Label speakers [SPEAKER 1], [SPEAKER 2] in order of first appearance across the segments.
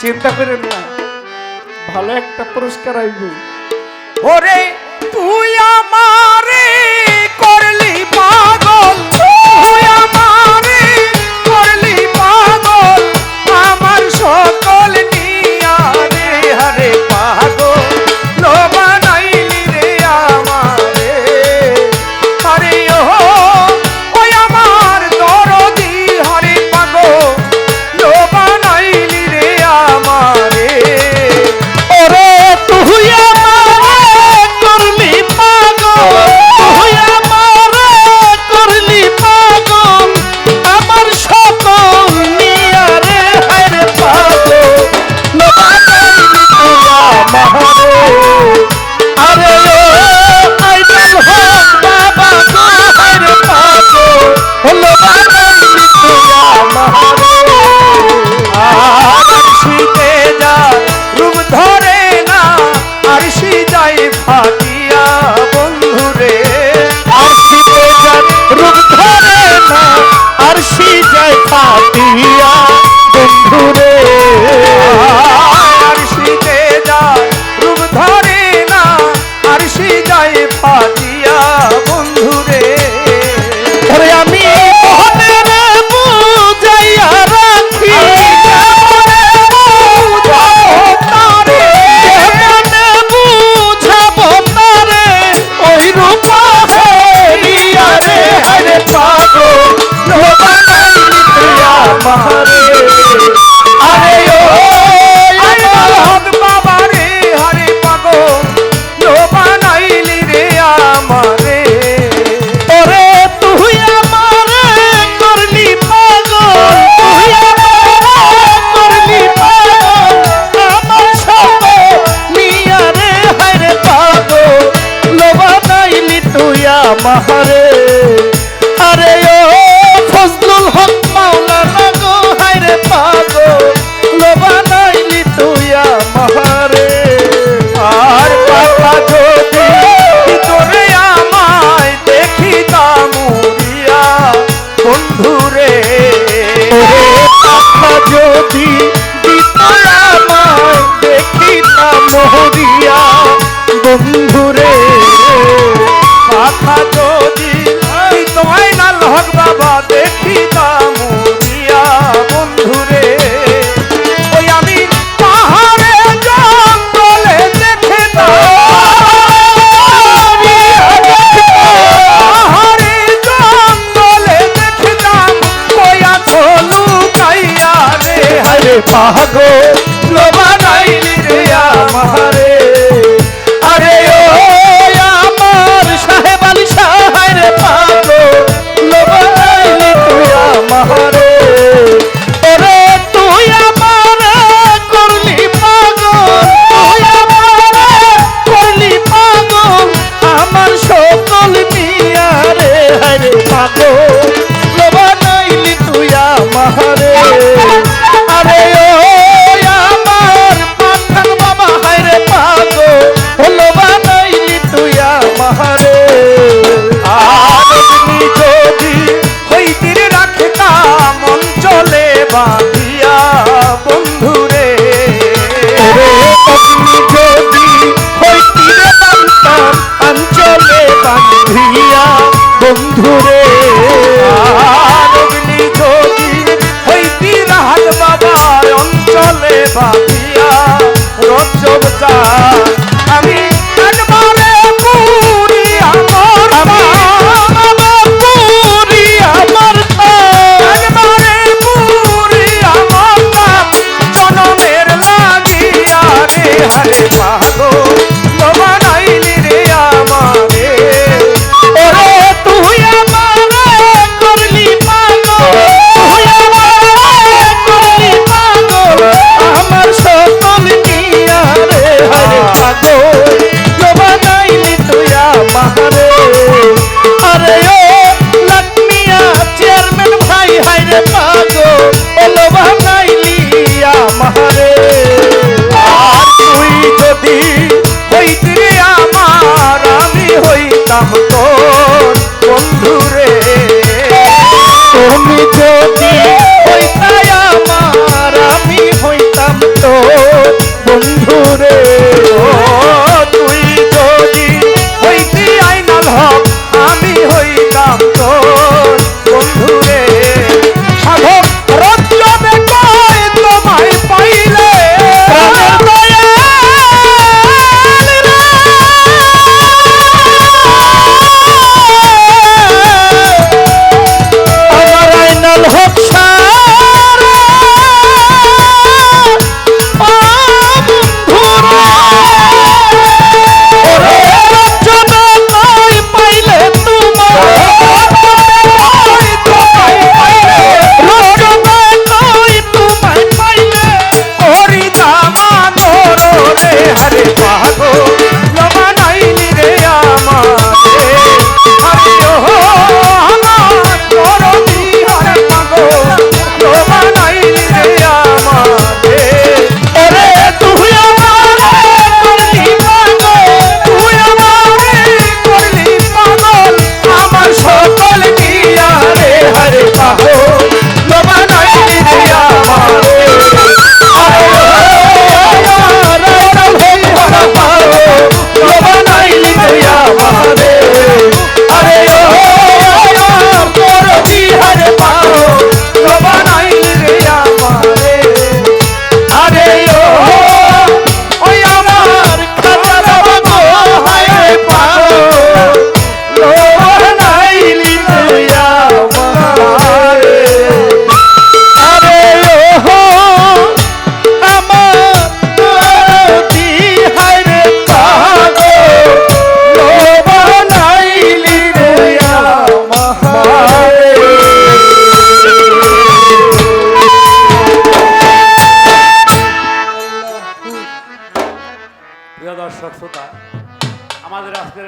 [SPEAKER 1] চিন্তা করেন না ভালো একটা পুরস্কার আইব
[SPEAKER 2] ওরে তুই পাহাগো পাগল
[SPEAKER 3] নাইলি
[SPEAKER 2] রে
[SPEAKER 3] আমার বাবা
[SPEAKER 2] নাম তোর বন্ধুরে।
[SPEAKER 3] তুমি
[SPEAKER 4] যে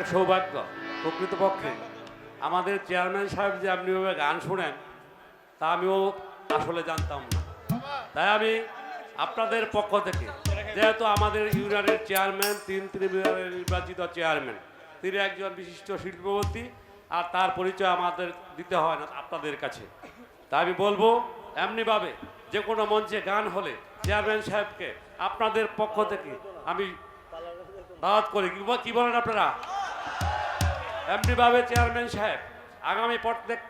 [SPEAKER 4] আমাদের সৌভাগ্য প্রকৃতপক্ষে। আমাদের চেয়ারম্যান সাহেব যে আপনি ওইভাবে গান শুনেন, তা আমিও আসলে জানতাম না। তাই আমি আপনাদের পক্ষ থেকে, যেহেতু আমাদের ইউনিয়নের চেয়ারম্যান, তিন ত্রিপুরার নির্বাচিত চেয়ারম্যান, তিনি একজন বিশিষ্ট শিল্পপতি, আর তার পরিচয় আমাদের দিতে হয় না আপনাদের কাছে। তাই আমি বলব, এমনিভাবে যে কোনো মঞ্চে গান হলে চেয়ারম্যান সাহেবকে আপনাদের পক্ষ থেকে আমি দাওয়াত করি। কি বলেন আপনারা? এমনিভাবে চেয়ারম্যান সাহেব আগামী প্রত্যেক